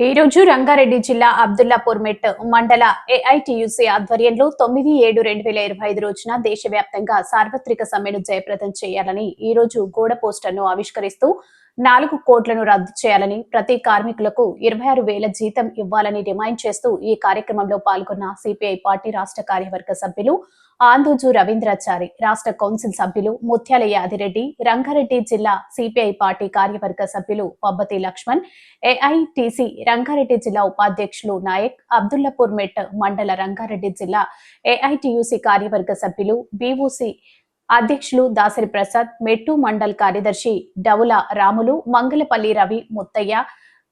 ఈ రోజు రంగారెడ్డి జిల్లా అబ్దుల్లాపూర్ మెట్ మండల ఏఐటియుసి ఆధ్వర్యంలో తొమ్మిది ఏడు రెండు వేల ఇరవై ఐదు రోజున దేశవ్యాప్తంగా సార్వత్రిక సమ్మెను జయప్రదం చేయాలని ఈ రోజు గోడ పోస్టర్ను ఆవిష్కరిస్తూ నాలుగు కోట్లను రద్దు చేయాలని ప్రతి కార్మికులకు ఇరవై ఆరు వేల జీతం ఇవ్వాలని డిమాండ్ చేస్తూ ఈ కార్యక్రమంలో పాల్గొన్న సిపిఐ పార్టీ రాష్ట్ర కార్యవర్గ సభ్యులు ఆందోజు రవీంద్రాచారి రాష్ట్ర కౌన్సిల్ సభ్యులు ముత్యాల యాదిరెడ్డి రంగారెడ్డి జిల్లా సిపిఐ పార్టీ కార్యవర్గ సభ్యులు పబ్బతి లక్ష్మణ్ ఏఐటిసి రంగారెడ్డి జిల్లా ఉపాధ్యక్షులు నాయక్ అబ్దుల్లాపూర్ మెట్ మండల రంగారెడ్డి జిల్లా ఏఐటియుసి కార్యవర్గ సభ్యులు బీఓసి అధ్యక్షులు దాసరి ప్రసాద్ మెట్టు మండల్ కార్యదర్శి డవుల రాములు మంగళపల్లి రవి ముత్తయ్య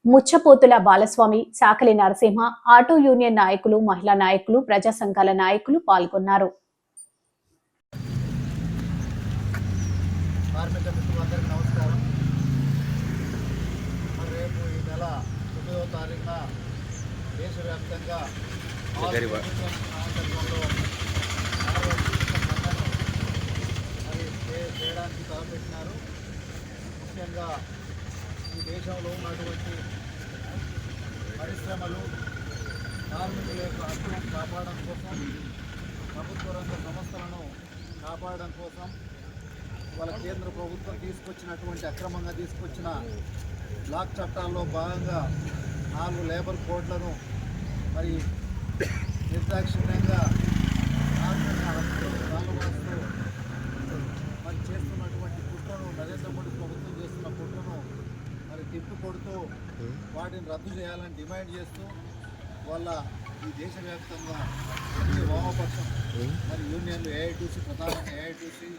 ముచ్చపోతుల బాలస్వామి సాకలి నరసింహ ఆటో యూనియన్ నాయకులు మహిళా నాయకులు ప్రజా సంఘాల నాయకులు పాల్గొన్నారు. కార్మిక ముఖ్యంగా ఈ దేశంలో ఉన్నటువంటి పరిశ్రమలు కార్మికుల యొక్క హక్కులను కాపాడడం కోసం ప్రభుత్వ రంగ సంస్థలను కాపాడడం కోసం వాళ్ళ కేంద్ర ప్రభుత్వం తీసుకొచ్చినటువంటి అక్రమంగా తీసుకొచ్చిన బ్లాక్ చట్టాల్లో భాగంగా నాలుగు లేబర్ కోడ్లను మరి నిర్దాక్షిణ్యంగా కార్మిక హక్కులను కాలవాస్తూ మరి చేస్తున్నటువంటి కుట్రను నరేంద్ర మోడీ ప్రభుత్వం చేస్తున్న కుట్రను మరి తిప్పు కొడుతూ వాటిని రద్దు చేయాలని డిమాండ్ చేస్తూ వాళ్ళ ఈ దేశవ్యాప్తంగా అన్ని వామపక్షం మరి యూనియన్లు ఏఐటీసీ ప్రధానంగా ఏఐటీసీ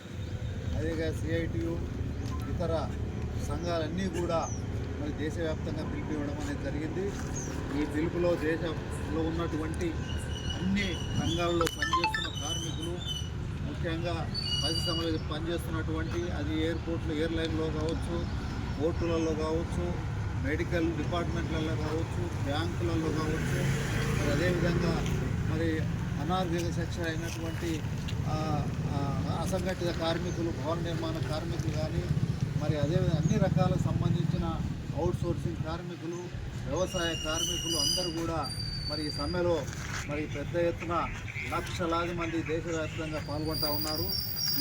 అదేగా సిఐటియు ఇతర సంఘాలన్నీ కూడా మరి దేశవ్యాప్తంగా పిలుపు ఇవ్వడం అనేది జరిగింది. ఈ పిలుపులో దేశంలో ఉన్నటువంటి అన్ని రంగాల్లో పనిచేస్తున్న కార్మికులు ముఖ్యంగా పరిశ్రమలో పనిచేస్తున్నటువంటి అది ఎయిర్పోర్ట్లు ఎయిర్లైన్లో కావచ్చు కోర్టులలో కావచ్చు మెడికల్ డిపార్ట్మెంట్లలో కావచ్చు బ్యాంకులలో కావచ్చు మరి అదేవిధంగా మరి అనారోగ్య శిక్ష అయినటువంటి అసంఘటిత కార్మికులు భవన నిర్మాణ కార్మికులు కానీ మరి అదేవిధంగా అన్ని రకాలకు సంబంధించిన అవుట్ సోర్సింగ్ కార్మికులు వ్యవసాయ కార్మికులు అందరూ కూడా మరి ఈ సమ్మెలో మరి పెద్ద ఎత్తున లక్షలాది మంది దేశవ్యాప్తంగా పాల్గొంటూ ఉన్నారు.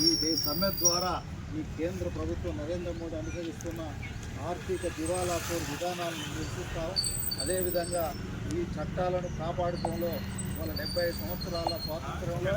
ఈ సమ్మె ద్వారా ఈ కేంద్ర ప్రభుత్వం నరేంద్ర మోడీ అనుసరిస్తున్న ఆర్థిక దివాలాకోర్ విధానాలను నిరసిస్తాం. అదేవిధంగా ఈ చట్టాలను కాపాడుకోవడంలో వాళ్ళ డెబ్బై సంవత్సరాల స్వాతంత్రంలో